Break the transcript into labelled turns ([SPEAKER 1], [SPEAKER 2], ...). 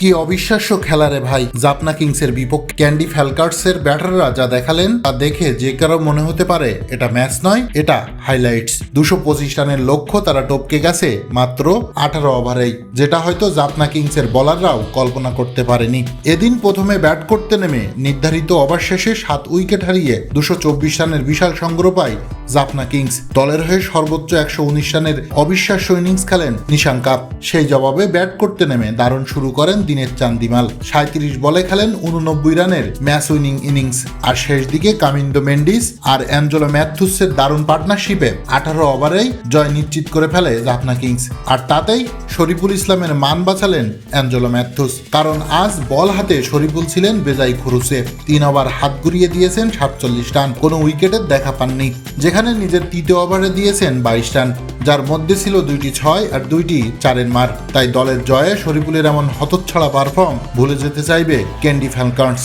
[SPEAKER 1] কি অবিশ্বাস্য খেলা রে ভাই? জাপনা কিংসের বিপক্ষে ক্যান্ডি ফ্যালকার্সের ব্যাটাররা যা দেখালেন, তা দেখে যে কারও মনে হতে পারে এটা ম্যাচ নয়, এটা হাইলাইটস। দুশো পঁচিশ রানের লক্ষ্য তারা টপকে গেছে মাত্র আঠারো ওভারেই, যেটা হয়তো জাপনা কিংসের বলাররাও কল্পনা করতে পারেনি। এদিন প্রথমে ব্যাট করতে নেমে নির্ধারিত ওভার শেষে সাত উইকেট হারিয়ে দুশো চব্বিশ রানের বিশাল সংগ্রহ পায় জাপনা কিংস দলের হয়ে সর্বোচ্চ একশো উনিশ রানের অবিশ্বাস্য ইনিংস খেলেন নিশান কাপ। সেই জবাবে ব্যাট করতে নেমে দারুণ শুরু করেন দিনের চান্দিমাল। সাঁত্রিশ বলে খেলেন উননব্বই রানের ম্যাচ উইনিং ইনিংস। আর শেষ দিকে কামিন্দো মেন্ডিস আর অ্যাঞ্জেলো ম্যাথুসের দারুণ পার্টনারশিপে আঠারো ওভারেই জয় নিশ্চিত করে ফেলে জাফনা কিংস। আর তাতেই শরীফুল ইসলামের মান বাঁচালেন অ্যাঞ্জেলো ম্যাথুস। কারণ আজ বল হাতে শরীফুল ছিলেন বেজাই খরুসে তিন ওভার হাত ঘুরিয়ে দিয়েছেন সাতচল্লিশ রান। কোনো উইকেটের দেখা পাননি। যেখানে নিজের তৃতীয় ওভারে দিয়েছেন বাইশ রান, যার মধ্যে ছিল দুইটি ছয় আর দুইটি চারের মার। তাই দলের জয়ে শরীফুলের এমন হতচ্ছাড়া পারফর্ম ভুলে যেতে চাইবে ক্যান্ডি ফ্যালকন্স